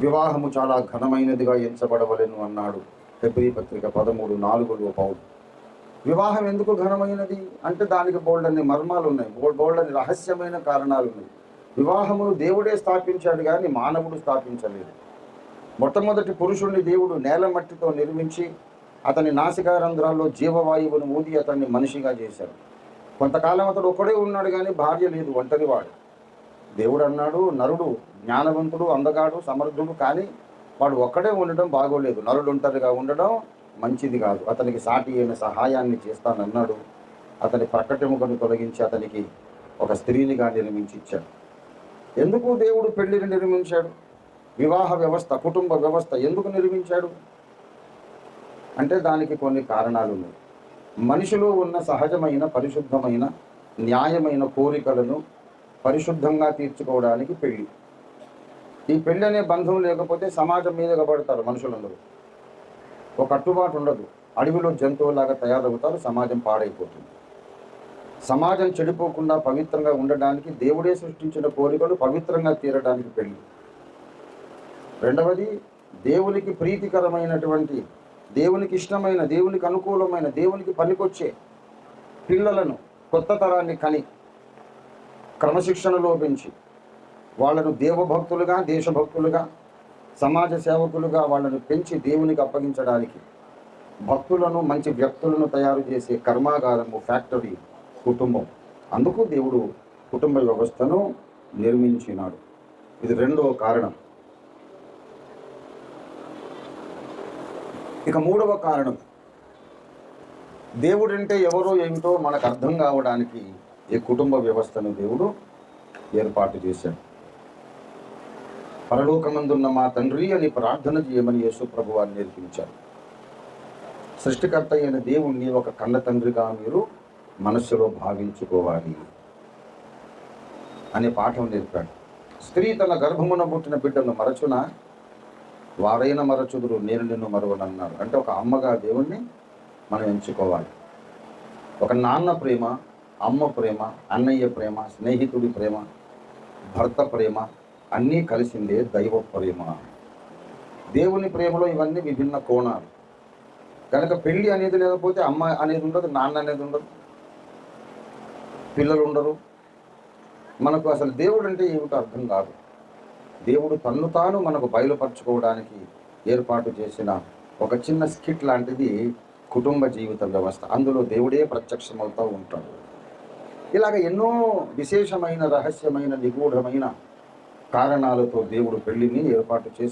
వివాహము చాలా ఘనమైనదిగా ఎంచబడవలను అన్నాడు ఫిబ్రి పత్రిక పదమూడు నాలుగులో పౌరుడు వివాహం ఎందుకు ఘనమైనది? అంటే దానికి బోల్డన్ని మర్మాలు ఉన్నాయి బోల్డ్ బోల్డని రహస్యమైన కారణాలు ఉన్నాయి వివాహమును దేవుడే స్థాపించాడు కానీ మానవుడు స్థాపించలేదు. మొట్టమొదటి పురుషుణ్ణి దేవుడు నేల మట్టితో నిర్మించి అతని నాసికారంధ్రాల్లో జీవవాయువును ఊది అతన్ని మనిషిగా చేశాడు. కొంతకాలం అతడు ఒక్కడే ఉన్నాడు కానీ భార్య లేదు ఒంటరివాడు. దేవుడు అన్నాడు నరుడు జ్ఞానవంతుడు అందగాడు సమర్థుడు కానీ వాడు ఒక్కడే ఉండడం బాగోలేదు. నరుడు ఒంటరిగా ఉండడం మంచిది కాదు. అతనికి సాటి అయిన సహాయాన్ని చేస్తానన్నాడు. అతని ప్రకటముకను తొలగించి అతనికి ఒక స్త్రీనిగా నిర్మించి ఇచ్చాడు ఎందుకు దేవుడు పెళ్ళిని నిర్మించాడు? వివాహ వ్యవస్థ కుటుంబ వ్యవస్థ ఎందుకు నిర్మించాడు? అంటే దానికి కొన్ని కారణాలు ఉన్నాయి. మనిషిలో ఉన్న సహజమైన పరిశుద్ధమైన న్యాయమైన కోరికలను పరిశుద్ధంగా తీర్చుకోవడానికి పెళ్ళి ఈ పెళ్ళి అనే బంధం లేకపోతే సమాజం మీదగా పడతారు మనుషులందరూ. ఒక కట్టుబాటు ఉండదు. అడవిలో జంతువులాగా తయారవుతారు సమాజం పాడైపోతుంది. సమాజం చెడిపోకుండా పవిత్రంగా ఉండడానికి దేవుడే సృష్టించిన కోరికలు పవిత్రంగా తీరడానికి పెళ్ళి రెండవది దేవునికి ప్రీతికరమైనటువంటి దేవునికి ఇష్టమైన దేవునికి అనుకూలమైన దేవునికి పనికొచ్చే పిల్లలను కొత్త తరాన్ని కని క్రమశిక్షణలో పెంచి వాళ్ళను దేవభక్తులుగా దేశభక్తులుగా సమాజ సేవకులుగా వాళ్ళను పెంచి దేవునికి అప్పగించడానికి భక్తులను మంచి వ్యక్తులను తయారు చేసే కర్మాగారము ఫ్యాక్టరీ కుటుంబం. అందుకు దేవుడు కుటుంబ వ్యవస్థను నిర్మించినాడు. ఇది రెండవ కారణం. ఇక మూడవ కారణం. దేవుడంటే ఎవరో ఏమిటో మనకు అర్థం కావడానికి ఈ కుటుంబ వ్యవస్థను దేవుడు ఏర్పాటు చేశాడు. పరలోకమందున్న మా తండ్రి అని ప్రార్థన చేయమని యేసు ప్రభు నేర్పించారు. సృష్టికర్త అయిన దేవుణ్ణి ఒక కన్న తండ్రిగా మీరు మనస్సులో భావించుకోవాలి అనే పాఠం నేర్పాడు. స్త్రీ తన గర్భమున పుట్టిన బిడ్డను మరచున? వారైన మరచుదురు నేను నిన్ను మరువనన్నారు. అంటే ఒక అమ్మగా దేవుణ్ణి మనం ఎంచుకోవాలి. ఒక నాన్న ప్రేమ అమ్మ ప్రేమ అన్నయ్య ప్రేమ స్నేహితుడి ప్రేమ భర్త ప్రేమ అన్నీ కలిసిందే దైవ ప్రేమ. దేవుని ప్రేమలో ఇవన్నీ విభిన్న కోణాలు. కనుక పెళ్ళి అనేది లేకపోతే అమ్మ అనేది ఉండదు నాన్న అనేది ఉండదు. పిల్లలు ఉండరు. మనకు అసలు దేవుడు అంటే ఏమిటో అర్థం కాదు. దేవుడు తన్ను తాను మనకు బయలుపరచుకోవడానికి ఏర్పాటు చేసిన ఒక చిన్న స్కిట్ లాంటిది కుటుంబ జీవిత వ్యవస్థ. అందులో దేవుడే ప్రత్యక్షమవుతూ ఉంటాడు. ఇలాగ ఎన్నో విశేషమైన రహస్యమైన నిగూఢమైన కారణాలతో దేవుడు పెళ్ళిని ఏర్పాటు చేసి